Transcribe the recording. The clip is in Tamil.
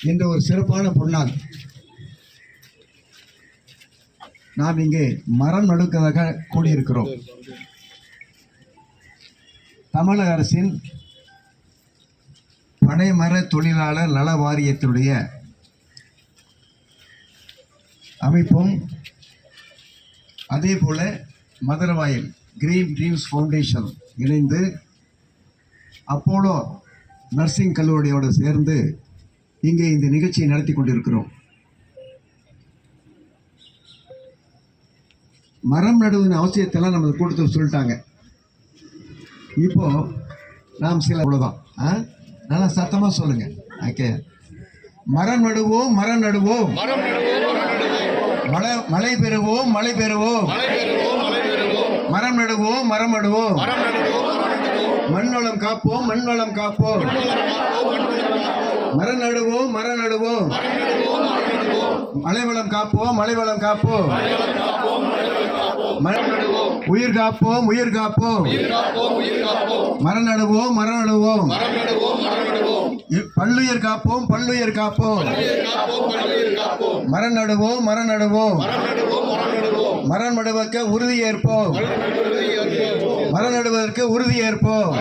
என்ற ஒரு சிறப்பான பொருளால் நாம் இங்கே மரம் நடுக்கிறதாக கூடியிருக்கிறோம். தமிழக அரசின் பனைமர தொழிலாளர் நல வாரியத்தினுடைய அமைப்பும் அதே போல மதுரவாயல் கிரீன் ட்ரீம்ஸ் ஃபவுண்டேஷன் இணைந்து அப்போலோ நர்சிங் கல்லூரியோடு சேர்ந்து இங்கே இந்த நிகழ்ச்சியை நடத்தி கொண்டிருக்கிறோம். மரம் நடுவதன் அவசியத்தெல்லாம் நம்ம கூட்டத்தில் சொல்லிட்டாங்க. இப்போ நாம் சில அவ்வளோதான் ஆ? நல்லா சத்தமாக சொல்லுங்க. ஓகே. மரம் நடுவோம் மரம் நடுவோம். மழை மழை பெறுவோம் மழை பெறுவோம். மரம் நடுவோம். மரம் நடுவோம் மண்வளம் காப்போம் மண்வளம் காப்போம். மர நடுவோம் மர நடுவோம் மலைவளம் காப்போம் மலைவளம் காப்போம். உயிர் காப்போம் உயிர் காப்போம். மர நடுவோம் மர நடுவோம் பல்லுயிர் காப்போம் பல்லுயிர் காப்போம். மர நடுவோம் மர நடுவோம் மரம் நடுவதற்கு உறுதி ஏற்போம் மரம் நடுவதற்கு உறுதி ஏற்போம்